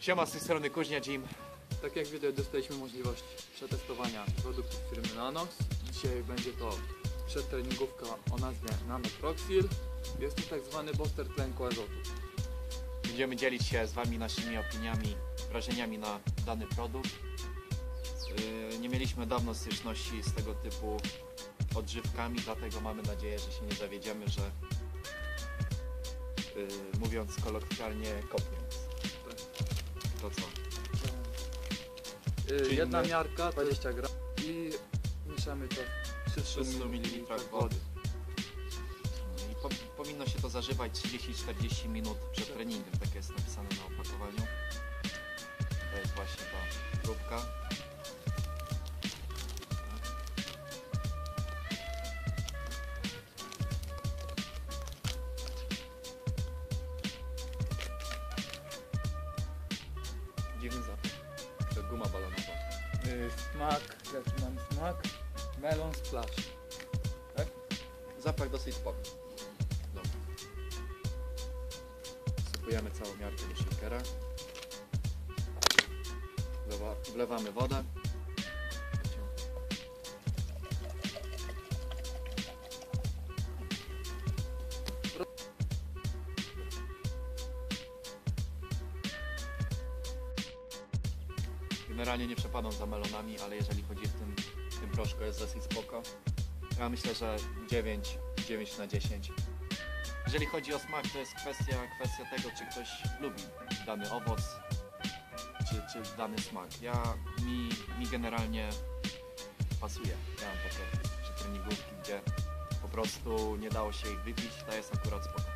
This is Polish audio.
Siema, z tej strony Kuźnia Jim. Tak jak widać dostaliśmy możliwość przetestowania produktów firmy Nanox. Dzisiaj będzie to przedtreningówka o nazwie Nanoproxil. Jest to tak zwany booster tlenku azotu. Będziemy dzielić się z Wami naszymi opiniami, wrażeniami na dany produkt. Yy, Nie mieliśmy dawno styczności z tego typu odżywkami, dlatego mamy nadzieję, że się nie zawiedziemy, że yy, mówiąc kolokwialnie, kopnie. To co? Yy, Czyli Jedna my- miarka 20 gram i mieszamy to 300 300 ml wody. I po, powinno się to zażywać 30-40 minut przed treningiem, tak jest napisane na opakowaniu. To jest właśnie ta próbka. Zapach. To guma balonowa. Yy, Smak, jaki mamy smak? Melon splash. Zapach dosyć spoko. Dobra. Wsypujemy całą miarkę do shakera. Wlewa- Wlewamy wodę. Generalnie nie przepadam za melonami, ale jeżeli chodzi w tym, tym proszku jest dosyć spoko. Ja myślę, że 9, 9 na 10. Jeżeli chodzi o smak, to jest kwestia, kwestia tego, czy ktoś lubi dany owoc, czy, czy dany smak. Ja, mi, mi generalnie pasuje. Ja mam takie treningówki, gdzie po prostu nie dało się ich wypić, to jest akurat spoko.